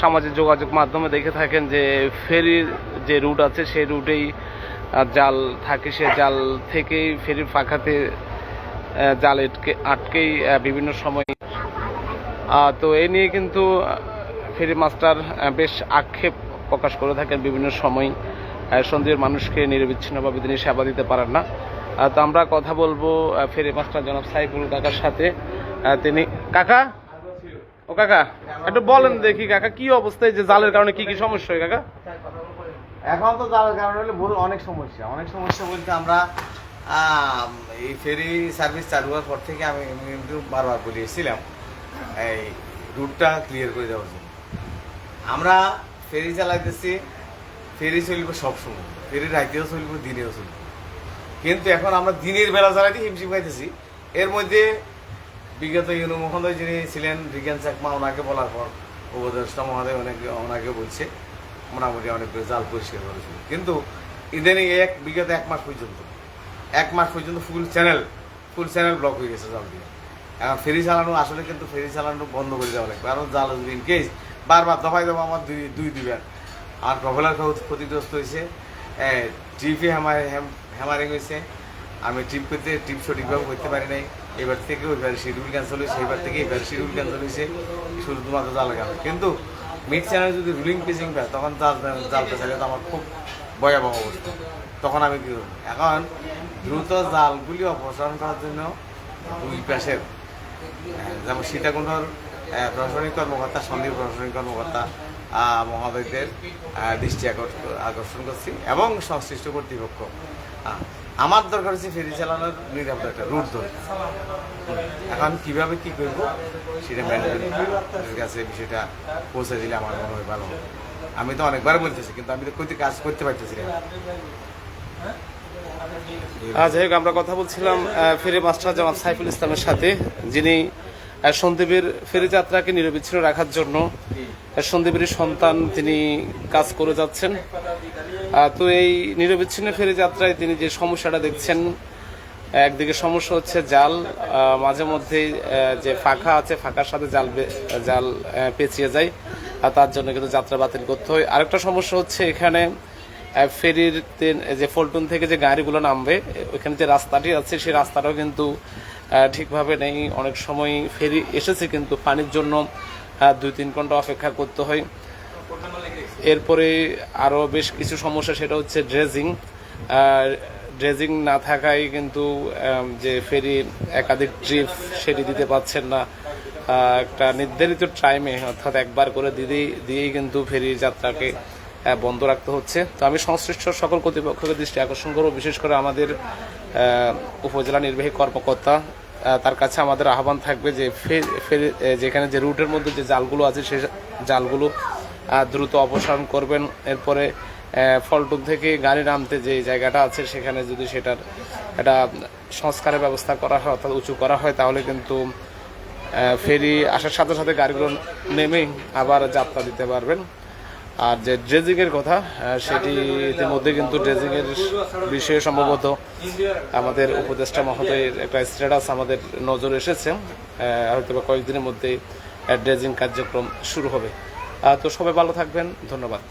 সামাজিক যোগাযোগ মাধ্যমে দেখে থাকেন যে ফেরির যে রুট আছে সেই রুটেই জাল থাকে। সে জাল থেকেই ফেরির আহ, জাল আটকে আটকেই বিভিন্ন সময়। তো এই নিয়ে কিন্তু ফেরি মাস্টার বেশ আক্ষেপ প্রকাশ করে থাকেন বিভিন্ন সময়। সন্ধ্যের মানুষকে নিরবিচ্ছিন্নভাবে তিনি সেবা দিতে পারেন না। তো আমরা কথা বলব ফেরি মাস্টার জনাব সাইফুল কাকার সাথে। তিনি কাকা? ও কাকা, একটু বলেন দেখি কাকা, কি অবস্থায়, যে জালের কারণে কি কি সমস্যা হয় কাকা? এখন তো জালের কারণে হলে বহু অনেক সমস্যা অনেক সমস্যা বলতে আমরা এই ফেরি সার্ভিস চালু হওয়ার পর থেকে আমি আমি কিন্তু বারবার বলে এসেছিলাম, এই রুটটা ক্লিয়ার করে দেওয়ার জন্য। আমরা ফেরি চালাইতেছি, ফেরি চলবে সবসময়, ফেরি রাইতেও চলবে, দিনেও চলবে। কিন্তু এখন আমরা দিনের বেলা চালাইতে হিমশিম খাইতেছি, এর মধ্যে বিগত ইউনো মহোদয় যিনি ছিলেন, বিজ্ঞান চাকমা, ওনাকে বলার পর উপদেষ্টা মহোদয় অনেকে, ওনাকে বলছে, মোটামুটি অনেক জাল পরিষ্কার করেছিল কিন্তু ইদানিং এক, বিগত এক মাস পর্যন্ত, এক মাস পর্যন্ত full channel full channel block হয়ে গেছে জাল দিয়ে এখন ফেরি চালানো, আসলে কিন্তু ফেরি চালানো বন্ধ করে দেওয়া লাগবে। কারণ জাল ইন কেস বারবার দফায় দফা আমার দুই দুই দুইবার। আর প্রবলার ক্ষতিগ্রস্ত হয়েছে। ট্রিপে হ্যামার হ্যামারিং হয়েছে। আমি ট্রিপ করতে ট্রিপ সঠিকভাবে করতে পারি নাই। এবার থেকে ওইবার শিডিউল ক্যান্সেল হয়েছে, এবার থেকে এবার শিডিউল ক্যান্সেল হয়েছে, শুধু শুধুমাত্র জাল গান কিন্তু মিড চ্যানেল যদি রুলিং পিচিং পায় তখন জাল জাল পেছালে তো আমার খুব ভয়াবহ অবস্থা। তখন আমি কি করব? এখন দ্রুত জালগুলি অপসারণ করার জন্য দুই পাশের যেমন সীতাকুণ্ডর প্রশাসনিক কর্মকর্তা সন্দীপ প্রশাসনিক কর্মকর্তা মহোদয়দের দৃষ্টি আকর্ষ- আকর্ষণ করছি এবং সংশ্লিষ্ট কর্তৃপক্ষ। আমার দরকার হচ্ছে ফেরি চালানোর নিরাপদ একটা রুট ধরে। এখন কীভাবে কি করব, সেটা ম্যানেজমেন্টের কাছে বিষয়টা পৌঁছে দিলে আমার মনে হয় ভালো আমি তো অনেকবার বলতেছি, কিন্তু আমি তো কইতে কাজ করতে পারতেছি না। যাই হোক, আমরা কথা বলছিলাম ফিরে মাস্টার জামাত সাইফুল ইসলামের সাথে, যিনি সন্দীপের ফেরি যাত্রাকে নিরবিচ্ছিন্ন রাখার জন্য আহ, সন্দীপেরই সন্তান তিনি কাজ করে যাচ্ছেন। তো এই নিরবিচ্ছিন্ন ফেরি যাত্রায় তিনি যে সমস্যাটা দেখছেন একদিকে সমস্যা হচ্ছে জাল মাঝে মধ্যে যে ফাঁকা আছে ফাঁকার সাথে জাল জাল পেঁচিয়ে যায় আর তার জন্য কিন্তু যাত্রা বাতিল করতে হয়। আরেকটা সমস্যা হচ্ছে এখানে ফেরির যে ফলটুন থেকে যে গাড়িগুলো নামবে ওইখানে যে রাস্তাটি আছে সেই রাস্তাটাও কিন্তু ঠিকভাবে নেই। অনেক সময় ফেরি এসেছে, কিন্তু পানির জন্য দুই তিন ঘণ্টা অপেক্ষা করতে হয়। এরপরে আরও বেশ কিছু সমস্যা, সেটা হচ্ছে ড্রেজিং ড্রেজিং না থাকায় কিন্তু যে ফেরি একাধিক ট্রিপ সেটি দিতে পারছেন না। একটা নির্ধারিত টাইমে অর্থাৎ একবার করে দিদি, দিয়েই কিন্তু ফেরি যাত্রাকে বন্ধ রাখতে হচ্ছে। তো আমি সংশ্লিষ্ট সকল কর্তৃপক্ষকে দৃষ্টি আকর্ষণ করব বিশেষ করে আমাদের উপজেলা নির্বাহী কর্মকর্তা তার কাছে আমাদের আহ্বান থাকবে যে যেখানে যে রুটের মধ্যে যে জালগুলো আছে সে জালগুলো দ্রুত অপসারণ করবেন। এরপরে আহ, ফলটুন থেকে গাড়ি নামতে যে জায়গাটা আছে সেখানে যদি সেটার একটা সংস্কারের ব্যবস্থা করা হয় অর্থাৎ উঁচু করা হয় তাহলে কিন্তু ফেরি আসার সাথে সাথে গাড়িগুলো নেমেই আবার যাত্রা দিতে পারবেন। আর যে ড্রেজিংয়ের কথা সেটি ইতিমধ্যে কিন্তু ড্রেজিংয়ের বিষয়ে সম্ভবত আমাদের উপদেষ্টা মহোদয়ের একটা স্ট্যাটাস আমাদের নজর এসেছে। হয়তো বা কয়েকদিনের মধ্যেই ড্রেজিং কার্যক্রম শুরু হবে। তো সবাই ভালো থাকবেন। ধন্যবাদ।